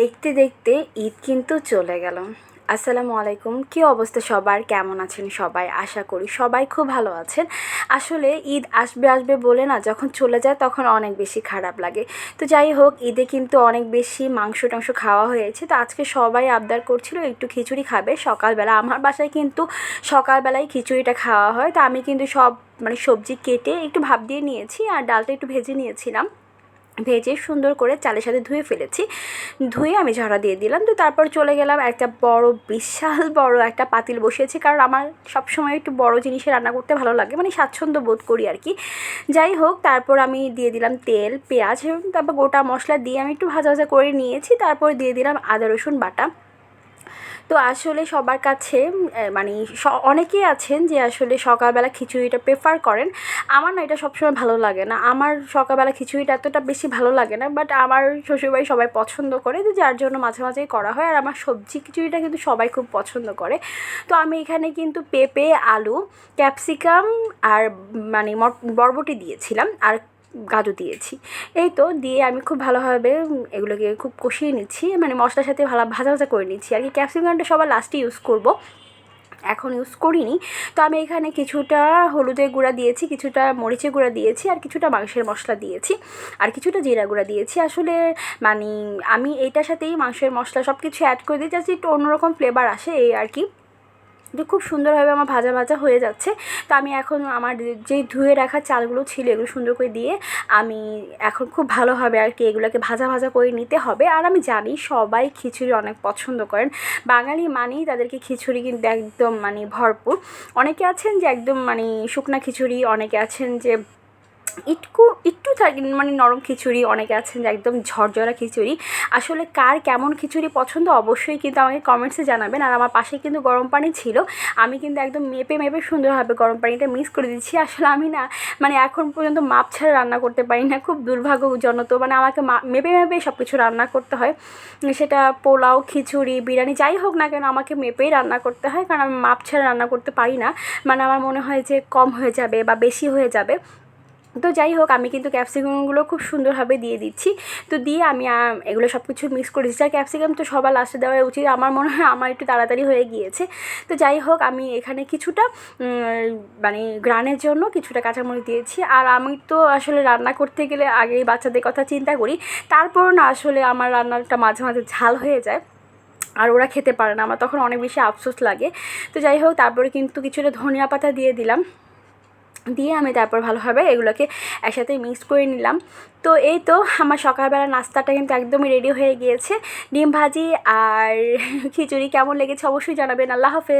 দেখতে দেখতে ঈদ কিন্তু চলে গেল। আসসালামু আলাইকুম, কী অবস্থা সবার? কেমন আছেন সবাই? আশা করি সবাই খুব ভালো আছেন। আসলে ঈদ আসবে আসবে বলে না, যখন চলে যায় তখন অনেক বেশি খারাপ লাগে। তো যাই হোক, ঈদে কিন্তু অনেক বেশি মাংস টাংস খাওয়া হয়েছে। তো আজকে সবাই আবদার করছিল, একটু খিচুড়ি খাবে। সকালবেলা আমার বাসায় কিন্তু সকালবেলায় খিচুড়িটা খাওয়া হয়। তো আমি কিন্তু সব মানে সবজি কেটে একটু ভাপ দিয়ে নিয়েছি আর ডালটা একটু ভেজে নিয়েছিলাম। ভেজে সুন্দর করে চালের সাথে ধুয়ে ফেলেছি। ধুয়ে আমি ঝরা দিয়ে দিলাম। তো তারপর চলে গেলাম একটা বড়, বিশাল, বড় একটা পাতিল বসিয়েছি। কারণ আমার সবসময় একটু বড় জিনিসে রান্না করতে ভালো লাগে। মানে স্বাচ্ছন্দ্য বোধ করি আর কি। যাই হোক, তারপর আমি দিয়ে দিলাম তেল, পেঁয়াজ তারপর গোটা মশলা দিয়ে আমি একটু ভাজা ভাজা করে নিয়েছি। তারপর দিয়ে দিলাম আদা, রসুন বাটা। তো আসলে সবার কাছে মানে অনেকেই আছেন যে আসলে সকালবেলা খিচুড়িটা প্রেফার করেন। আমার না এটা সবসময় ভালো লাগে না। আমার সকালবেলা খিচুড়িটা এতটা বেশি ভালো লাগে না বাট আমার শ্বশুরবাড়ি সবাই পছন্দ করে, তো যার জন্য মাঝে মাঝেই করা হয়। আর আমার সবজি খিচুড়িটা কিন্তু সবাই খুব পছন্দ করে। তো আমি এখানে কিন্তু পেঁপে, আলু, ক্যাপসিকাম আর মানে বরবটি দিয়েছিলাম। আর গাজর দিয়েছি। এই তো দিয়ে আমি খুব ভালোভাবে এগুলোকে খুব কষিয়ে নিচ্ছি মানে মশলার সাথে ভালো ভাজা ভাজা করে নিচ্ছি। আর কি ক্যাপসিকামটা সবার লাস্টে ইউজ করব, এখন ইউজ করিনি। তো আমি এখানে কিছুটা হলুদের গুঁড়া দিয়েছি, কিছুটা মরিচের গুঁড়া দিয়েছি, আর কিছুটা মাংসের মশলা দিয়েছি, আর কিছুটা জিরা গুঁড়া দিয়েছি। আসলে মানে আমি এইটার সাথেই মাংসের মশলা সব কিছু অ্যাড করে দিই যাচ্ছি একটু অন্যরকম ফ্লেভার আসে এই আর কি। যে খুব সুন্দরভাবে আমার ভাজা ভাজা হয়ে যাচ্ছে। তো আমি এখন আমার যে ধুয়ে রাখা চালগুলো ছিল এগুলো সুন্দর করে দিয়ে আমি এখন খুব ভালোভাবে আর কি এগুলোকে ভাজা ভাজা করে নিতে হবে। আর আমি জানি সবাই খিচুড়ি অনেক পছন্দ করেন। বাঙালি মানেই তাদেরকে খিচুড়ি কিন্তু একদম মানে ভরপুর। অনেকে আছেন যে একদম মানে শুকনা খিচুড়ি, অনেকে আছেন যে একটু একটু মানে নরম খিচুড়ি অনেকে আছেন যে একদম ঝরঝরা খিচুড়ি। আসলে কার কেমন খিচুড়ি পছন্দ অবশ্যই কিন্তু আমাকে কমেন্টসে জানাবেন। আর আমার পাশে কিন্তু গরম পানি ছিল। আমি কিন্তু একদম মেপে মেপে সুন্দরভাবে গরম পানিটা মিক্স করে দিচ্ছি। আসলে আমি না মানে এখন পর্যন্ত মাপ ছাড়া রান্না করতে পারি না। খুব দুর্ভাগ্যজনক। মানে আমাকে মেপে মেপে সব কিছু রান্না করতে হয়। সেটা পোলাও, খিচুড়ি, বিরিয়ানি যাই হোক না কেন আমাকে মেপেই রান্না করতে হয়। কারণ আমি মাপ ছাড়া রান্না করতে পারি না। মানে আমার মনে হয় যে কম হয়ে যাবে বা বেশি হয়ে যাবে। তো যাই হোক, আমি কিন্তু ক্যাপসিকামগুলো খুব সুন্দরভাবে দিয়ে দিচ্ছি। তো দিয়ে আমি এগুলো সব কিছু মিক্স করে দিচ্ছি। আর ক্যাপসিকাম তো সবার লাস্টে দেওয়া উচিত। আমার মনে হয়, আমার একটু তাড়াতাড়ি হয়ে গিয়েছে। তো যাই হোক, আমি এখানে কিছুটা মানে গ্রানের জন্য কিছুটা কাঁচামরিচ দিয়েছি। আর আমি তো আসলে রান্না করতে গেলে আগেই বাচ্চাদের কথা চিন্তা করি। তারপর না আসলে আমার রান্নাটা মাঝে মাঝে ঝাল হয়ে যায়। আর ওরা খেতে পারে না। আমার তখন অনেক বেশি আফসোস লাগে। তো যাই হোক, তারপরে কিন্তু কিছুটা ধনিয়া পাতা দিয়ে দিলাম। দিয়ে আমি তারপর ভালোভাবে এগুলোকে একসাথে মিক্স করে নিলাম। তো এই তো আমার সকালবেলা নাস্তাটা কিন্তু একদমই রেডি হয়ে গিয়েছে। ডিম ভাজি আর খিচুড়ি কেমন লেগেছে অবশ্যই জানাবেন। আল্লাহ হাফেজ।